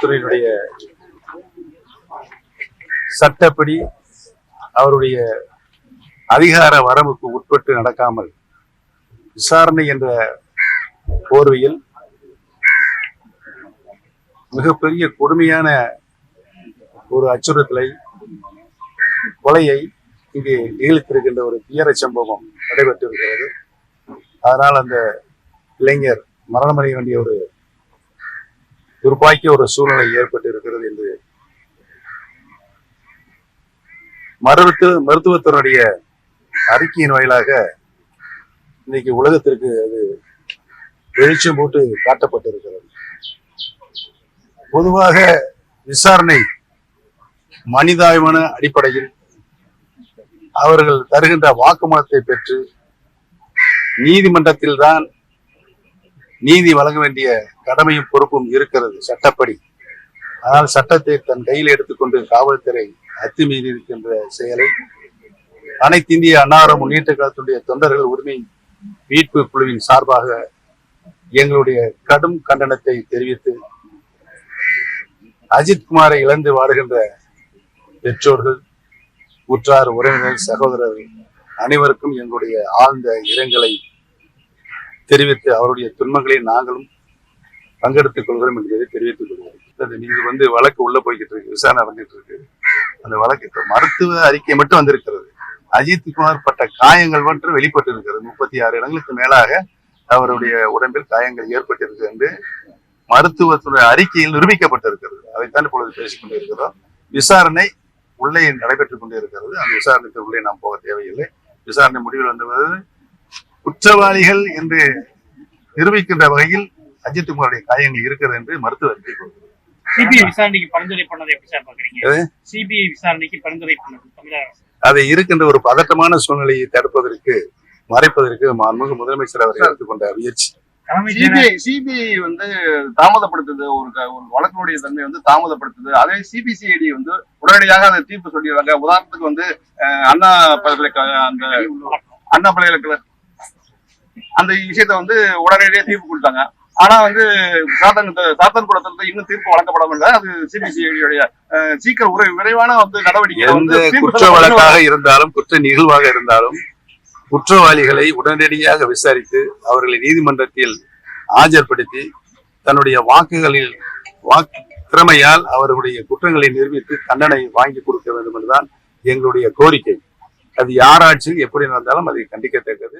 துறையினுடைய சட்டப்படி அவருடைய அதிகார வரம்புக்கு உட்பட்டு நடக்காமல் விசாரணை என்ற போர்வையில் மிகப்பெரிய கொடுமையான ஒரு அச்சுறுத்தலை கொலையை இங்கே நிகழ்த்திருக்கின்ற ஒரு துயர சம்பவம் நடைபெற்றிருக்கிறது. அதனால் அந்த இளைஞர் மரணமடைய வேண்டிய ஒரு துர்பாக்கிய ஒரு சூழ்நிலை ஏற்பட்டு இருக்கிறது என்று மருத்துவ மருத்துவத்தினுடைய அறிக்கையின் வாயிலாக இன்னைக்கு உலகத்திற்கு அது வெளிச்சம் போட்டு காட்டப்பட்டிருக்கிறது. பொதுவாக விசாரணை மனிதாயமான அடிப்படையில் அவர்கள் தருகின்ற வாக்குமூலத்தை பெற்று நீதிமன்றத்தில் தான் நீதி வழங்க வேண்டிய கடமையும் பொறுப்பும் இருக்கிறது சட்டப்படி. ஆனால் சட்டத்தை தன் கையில் எடுத்துக்கொண்டு காவல்துறை அத்துமீறி இருக்கின்ற செயலை அனைத்து இந்திய அன்னாரம் முன்னேற்ற காலத்துடைய தொண்டர்கள் உரிமை மீட்பு குழுவின் சார்பாக எங்களுடைய கடும் கண்டனத்தை தெரிவித்து அஜித்குமாரை இழந்து வாடுகின்ற பெற்றோர்கள் உற்றார் உறவினர் சகோதரர்கள் அனைவருக்கும் எங்களுடைய ஆழ்ந்த இரங்கலை தெரிவித்து அவருடைய துன்பங்களை நாங்களும் பங்கெடுத்துக் கொள்கிறோம் என்பதை தெரிவித்துக் கொள்கிறோம். அது வந்து வழக்கு உள்ள போய்கிட்டு இருக்கு விசாரணை நடந்துட்டு இருக்கு. அந்த வழக்கு மருத்துவ அறிக்கை மட்டும் வந்திருக்கிறது. அஜித்குமார் பட்ட காயங்கள் மட்டும் வெளிப்பட்டு இருக்கிறது முப்பத்தி ஆறு இடங்களுக்கு மேலாக அவருடைய உடம்பில் காயங்கள் ஏற்பட்டிருக்கு என்று மருத்துவத்துடைய அறிக்கையில் நிரூபிக்கப்பட்டிருக்கிறது. அதைத்தான் இப்பொழுது பேசிக் கொண்டிருக்கிறோம். விசாரணை உள்ளே நடைபெற்றுக் கொண்டிருக்கிறது. அந்த விசாரணைக்கு உள்ளே நாம் போக தேவையில்லை. விசாரணை முடிவில் வந்தபோது குற்றவாளிகள் என்று நிரூபிக்கின்ற வகையில் அஜித்குமாருடைய காயங்கள் இருக்கிறது என்று மருத்துவ அறிக்கை கொடுக்கிறது சிபிஐ விசாரணைக்கு பரிந்துரை பண்ணதை எப்படி சார் பாக்குறீங்க? சிபிஐ விசாரணைக்கு பரிந்துரை பண்ணது தமிழக அரசு. அதை இருக்கின்ற ஒரு பதட்டமான சூழ்நிலையை தடுப்பதற்கு மறைப்பதற்கு மாண்புமிகு முதலமைச்சர் அவர் எடுத்துக்கொண்ட முயற்சி. சிபிஐ சிபிஐ வந்து தாமதப்படுத்துது ஒரு ஒரு வழக்கினுடைய தன்மை வந்து தாமதப்படுத்துது. அதே சிபிசிஐடி வந்து உடனடியாக அந்த தீர்ப்பு சொல்லிடுறாங்க. உதாரணத்துக்கு வந்து அண்ணா பல்கலைக்கழக அந்த அண்ணா பல்கலைக்கழக அந்த விஷயத்த வந்து உடனடியாக தீர்ப்பு கொடுத்தாங்க. ஆனா வந்து சாத்தன் சாத்தன் குளத்துல இன்னும் தீர்ப்பு வழங்கப்படவில்லை அது சிபிசிஐடியுடைய சீக்கிரம் உரை விரைவான வந்து நடவடிக்கை. வந்து குற்ற வழக்காக இருந்தாலும் குற்ற நிகழ்வாக இருந்தாலும் குற்றவாளிகளை உடனடியாக விசாரித்து அவர்களை நீதிமன்றத்தில் ஆஜர்படுத்தி தன்னுடைய வாக்குகளில் வாக்கு திறமையால் அவர்களுடைய குற்றங்களை நிரூபித்து தண்டனை வாங்கி கொடுக்க வேண்டும் என்றுதான் எங்களுடைய கோரிக்கை. அது யாராட்சியில் எப்படி நடந்தாலும் அதை கண்டிக்கத்தக்கது.